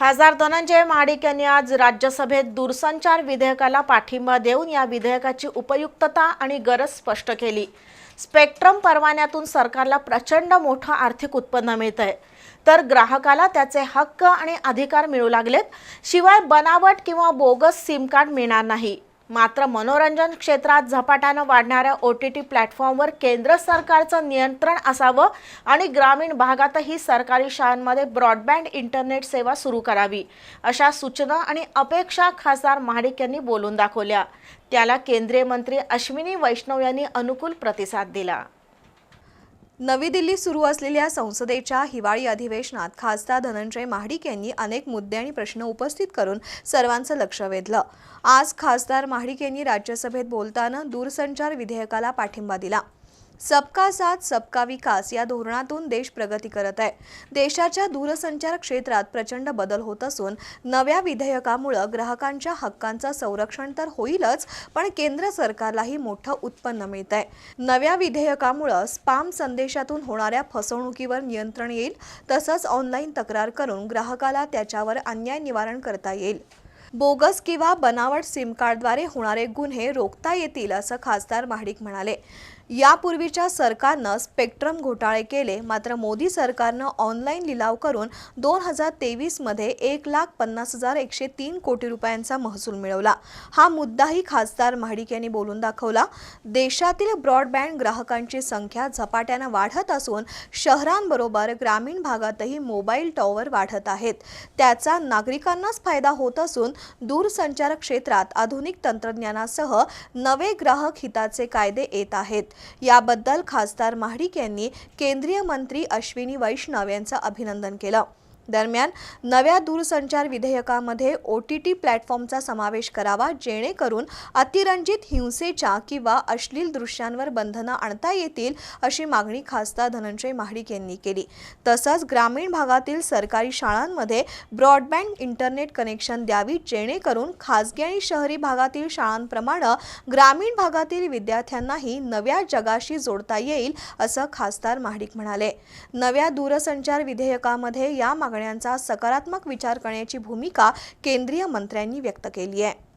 खासदार धनंजय महाडिक यांनी आज राज्यसभेत दूरसंचार विधेयकाला पाठिंबा देऊन या विधेयकाची उपयुक्तता आणि गरज स्पष्ट केली. स्पेक्ट्रम परवान्यातून सरकारला प्रचंड मोठं आर्थिक उत्पन्न मिळत आहे तर ग्राहकाला त्याचे हक्क आणि अधिकार मिळू लागलेत शिवाय बनावट किंवा बोगस सिम कार्ड मिळणार नाही. मात्र मनोरंजन क्षेत्रात झपाट्यानं वाढणाऱ्या ओ टी टी प्लॅटफॉर्मवर केंद्र सरकारचं नियंत्रण असावं आणि ग्रामीण भागातही सरकारी शाळांमध्ये ब्रॉडबँड इंटरनेट सेवा सुरू करावी अशा सूचना आणि अपेक्षा खासदार महाडिक यांनी बोलून दाखवल्या. त्याला केंद्रीय मंत्री अश्विनी वैष्णव यांनी अनुकूल प्रतिसाद दिला. नवी दिल्लीत सुरू असलेल्या संसदेच्या हिवाळी अधिवेशनात खासदार धनंजय महाडिक यांनी अनेक मुद्दे आणि प्रश्न उपस्थित करून सर्वांचं लक्ष वेधलं. आज खासदार महाडिक यांनी राज्यसभेत बोलताना दूरसंचार विधेयकाला पाठिंबा दिला. सबका साथ सबका विकास या धोरणातून देश प्रगती करत आहे. देशाच्या दूरसंचार क्षेत्रात प्रचंड बदल होत असून नव्या विधेयकामुळं ग्राहकांच्या हक्कांचं संरक्षण तर होईलच पण केंद्र सरकारलाही मोठं उत्पन्न मिळत आहे. नव्या विधेयकामुळं स्पाम संदेशातून होणाऱ्या फसवणुकीवर नियंत्रण येईल तसंच ऑनलाईन तक्रार करून ग्राहकाला त्याच्यावर अन्याय निवारण करता येईल. बोगस किंवा बनावट सिम कार्डद्वारे होणारे गुन्हे रोखता येतील असं खासदार महाडिक म्हणाले. यापूर्वीच्या सरकारनं स्पेक्ट्रम घोटाळे केले मात्र मोदी सरकारनं ऑनलाईन लिलाव करून दोन हजार तेवीसमध्ये एक लाख पन्नास हजार एकशे तीन कोटी रुपयांचा महसूल मिळवला. हा मुद्दाही खासदार महाडिक यांनी बोलून दाखवला. देशातील ब्रॉडबँड ग्राहकांची संख्या झपाट्यानं वाढत असून शहरांबरोबर ग्रामीण भागातही मोबाईल टॉवर वाढत आहेत. त्याचा नागरिकांनाच फायदा होत असून दूरसंचार क्षेत्रात आधुनिक तंत्रज्ञानासह नवे ग्राहक हिताचे कायदे येत आहेत. याबद्दल खासदार महाडिक यांनी केंद्रीय मंत्री अश्विनी वैष्णव यांचं अभिनंदन केलं. दरम्यान नव्या दूरसंचार विधेयकामध्ये ओ टी टी प्लॅटफॉर्मचा समावेश करावा जेणेकरून अतिरंजित हिंसेच्या किंवा अश्लील दृश्यांवर बंधनं आणता येतील अशी मागणी खासदार धनंजय महाडिक यांनी केली. तसंच ग्रामीण भागातील सरकारी शाळांमध्ये ब्रॉडबँड इंटरनेट कनेक्शन द्यावी जेणेकरून खासगी आणि शहरी भागातील शाळांप्रमाणे ग्रामीण भागातील विद्यार्थ्यांनाही नव्या जगाशी जोडता येईल असं खासदार महाडिक म्हणाले. नव्या दूरसंचार विधेयकामध्ये या मागण्यांचा सकारात्मक विचार करण्याची भूमिका केंद्रीय मंत्र्यांनी व्यक्त केली आहे.